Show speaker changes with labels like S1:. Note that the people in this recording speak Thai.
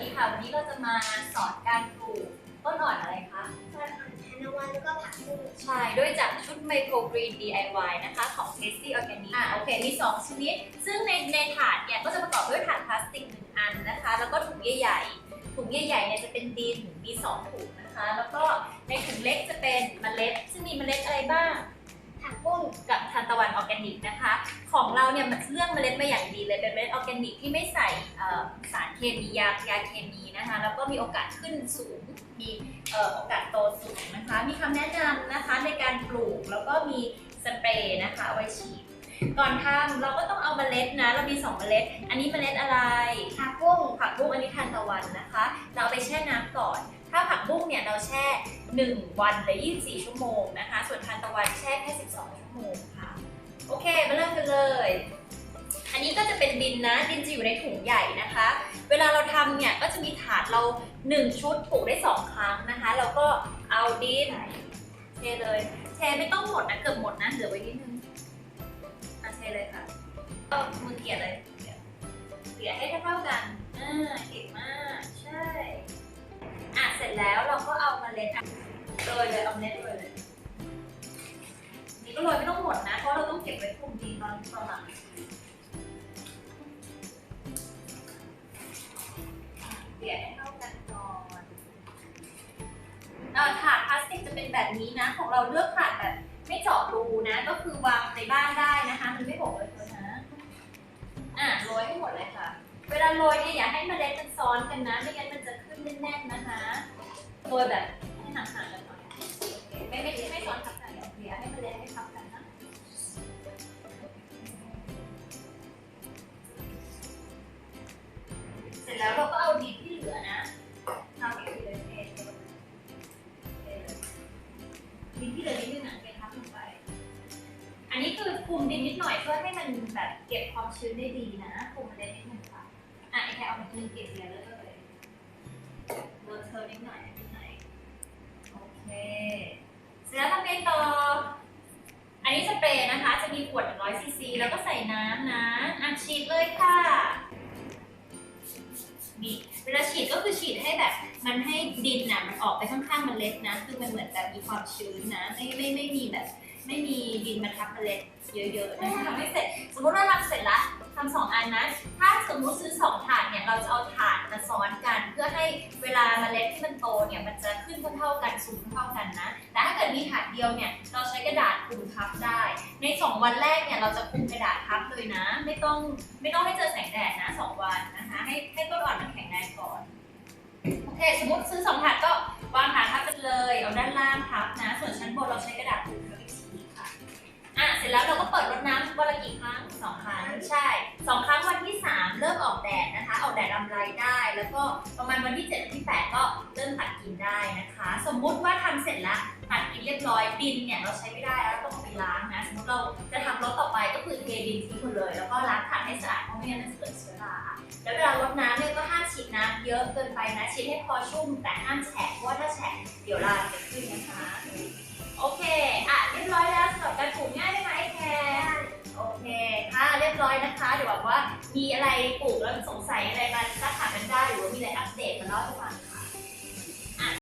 S1: ดีค่ะ วันนี้เราจะมาสอนการปลูกต้นอ่อนอะไรคะ
S2: ตอนอ่อนทานวันแล้วก็ผักบุ้ง
S1: ใช่ด้วยจากชุดไมโครกรีน DIY นะคะของ Tasty Organic อะโอเค มี 2 ชนิด ซึ่งในในถาดเนี่ยก็จะประกอบด้วยถาดพลาสติก1อันนะคะ แล้วก็ถุงใหญ่ๆถุงใหญ่ๆเนี่ยจะเป็นดินมี 2 ถุงนะคะ แล้วก็ในถุงเล็กจะเป็นเมล็ด ซึ่งมีเมล็ดอะไรบ้าง
S2: ผั กุ้ง
S1: กับทานตะวันออร์แกนิกนะคะ ของเราเนี่ยมันเลือกเมล็ดมาอย่างดีเลยเป็นเมล็ดออร์แกนิกที่ไม่ใส่สารเคมียายาเคมีนะคะแล้วก็มีโอกาสขึ้นสูง มีโอกาสโตสูงนะคะ มีคำแนะนำนะคะในการปลูกแล้วก็มีสเปรย์นะคะไว้ฉีด ก่อนทำเราก็ต้องเอาเมล็ดนะ เรามี 2 เมล็ด อันนี้เมล็ดอะไร
S2: ผักบุ้ง
S1: ผักบุ้งอันนี้ทานตะวันนะคะ เราเอาไปแช่น้ำก่อน ถ้าผักบุ้งเนี่ยเราแช่ 1 วันหรือ24 ชั่วโมงนะคะ ส่วนทานตะวันแช่แค่ 12 ชั่วโมงค่ะ โอเคมาเริ่มกันเลย อันนี้ก็จะเป็นดินนะ ดินจะอยู่ในถุงใหญ่นะคะ เวลาเราทำเนี่ยก็จะมีถาดเรา 1 ชุดปลูกได้ 2 ครั้งนะคะ แล้วก็เอาดินเทเลย เทไม่ต้องหมดนะ เกือบหมดนะ เหลือไว้นิดนึงอะ เลยค่ะ ก็มือเกลี่ยเลยเกลี่ยให้เท่าๆกันอ่าเก่งมาก ใช่ อะเสร็จแล้วเราก็เอามาเล็ดโรยเลยเอาเล็ดโรยเลยนี่ก็โรยไม่ต้องหมดนะ เพราะเราต้องเก็บไว้คุมดินตอนตอนหลังเกลี่ยให้เข้ากันก่อนอ่อถาดพลาสติกจะเป็นแบบนี้นะ ของเราเลือกถาดแบบ ไม่เจาะรูนะ ก็คือวางในบ้านได้นะคะ มันไม่หกเลยนะอะโรยให้หมดเลยค่ะ เวลาโรยเนี่ยอย่าให้เมล็ดมันซ้อนกันนะ ไม่งั้นมันจะขึ้นแน่นๆนะคะโรยแบบ คือคลุมดินนิดหน่อยเพื่อให้มันแบบเก็บความชื้นได้ดีนะคลุมมันได้นิดหนึงค่ะอะไอแค่เอาไปนึ่งเก็บเยอะเลยเลยรยเทอร์นิดหน่อยนิดหน่อยโอเคเสร็จแล้วทำไงต่ออันนี้สเปรย์นะคะ จะมีขวด100ซีซีแล้วก็ใส่น้ำนะอะฉีดเลยค่ะนี่เวลาฉีดก็คือฉีดให้แบบ มันให้ดินน่ะมันออกไปข้างๆมันเล็ดนะ คือมันเหมือนแบบมีความชื้นนะ ไม่ไม่ไม่มีแบบ ไม่มีดินมาทับเมล็ดเยอะๆนะคะทำให้เสร็จ สมมติว่าทำเสร็จละทำสองอันนะถ้าสมมติซื้อสองถาดเนี่ยเราจะเอาถาดมาซ้อนกัน เพื่อให้เวลาเมล็ดที่มันโตเนี่ยมันจะขึ้นเท่าๆกันสูงเท่าๆกันนะแต่ถ้าเกิดมีถาดเดียวเนี่ยเราใช้กระดาษคลุมทับได้ ใน 2 วันแรกเนี่ยเราจะคลุมกระดาษทับเลยนะ ไม่ต้องไม่ต้องให้เจอแสงแดดนะ 2 วันนะคะให้ให้ต้นอ่อนมันแข็งแรงก่อนโอเคสมมติซื้อ2ถาดก็ วางถาดทับกันเลยเอาด้านล่างทับนะ ส่วนชั้นบนเราใช้กระดาษปูทับอีกทีค่ะอะ เสร็จแล้วเราก็เปิดรดน้ำวันละกี่ครั้งสองครั้งใช่สองครั้งวันที่3เริ่มออกแดดนะคะ ออกแดดรำไรได้ แล้วก็ประมาณวันที่7วันที่8ก็เริ่มตัดกินได้นะคะ สมมุติว่าทำเสร็จแล้วตัด รียบร้อยดินเนี่ยเราใช้ไม่ได้แล้วเราต้องเอาไปล้างนะสมมติเราจะทำรถต่อไปก็คือเทดินทิ้งหมดเลย แล้วก็ล้างถาดให้สะอาดเพราะไม่งั้นมันจะเกิดเชื้อราแล้วเวลารดน้ำเนี่ยก็ห้ามฉีดน้ำเยอะเกินไปนะฉีดให้พอชุ่มแต่ห้ามแฉะเพราะว่าถ้าแฉะเดี๋ยวราจะขึ้นนะคะโอเคอะเรียบร้อยแล้วสำหรับการปลูกง่ายไหมคะไอแคร์โอเคค่ะเรียบร้อยนะคะเดี๋ยวหวังว่ามีอะไรปลูกแล้วสงสัยอะไรมาซักถามกันได้หรือว่ามีอะไรอัปเดตมาเล่าให้ฟัง